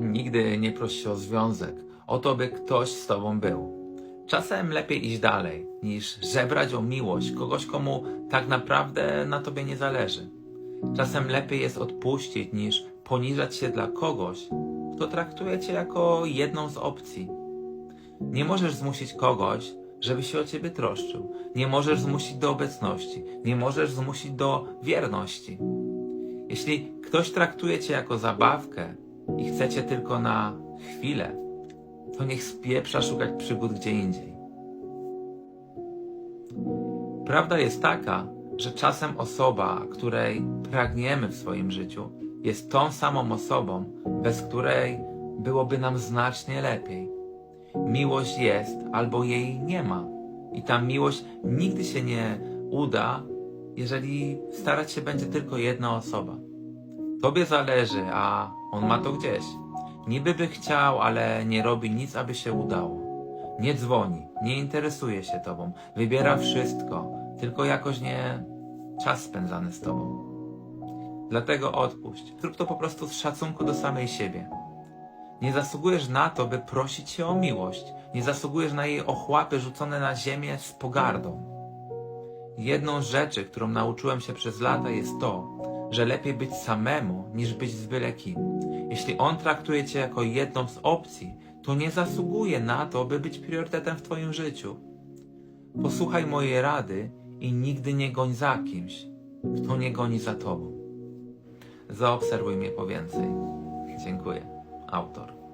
Nigdy nie proś się o związek, o to, by ktoś z tobą był. Czasem lepiej iść dalej, niż żebrać o miłość kogoś, komu tak naprawdę na tobie nie zależy. Czasem lepiej jest odpuścić, niż poniżać się dla kogoś, kto traktuje cię jako jedną z opcji. Nie możesz zmusić kogoś, żeby się o ciebie troszczył. Nie możesz zmusić do obecności. Nie możesz zmusić do wierności. Jeśli ktoś traktuje cię jako zabawkę i chce cię tylko na chwilę, to niech spieprza szukać przygód gdzie indziej. Prawda jest taka, że czasem osoba, której pragniemy w swoim życiu, jest tą samą osobą, bez której byłoby nam znacznie lepiej. Miłość jest albo jej nie ma. I ta miłość nigdy się nie uda, jeżeli starać się będzie tylko jedna osoba. Tobie zależy, a on ma to gdzieś. Niby by chciał, ale nie robi nic, aby się udało. Nie dzwoni, nie interesuje się tobą, wybiera wszystko, tylko jakoś nie czas spędzany z tobą. Dlatego odpuść. Zrób to po prostu z szacunku do samej siebie. Nie zasługujesz na to, by prosić się o miłość. Nie zasługujesz na jej ochłapy rzucone na ziemię z pogardą. Jedną z rzeczy, którą nauczyłem się przez lata jest to, że lepiej być samemu niż być z byle kim. Jeśli on traktuje cię jako jedną z opcji, to nie zasługuje na to, by być priorytetem w twoim życiu. Posłuchaj mojej rady i nigdy nie goń za kimś, kto nie goni za tobą. Zaobserwuj mnie po więcej. Dziękuję. Autor.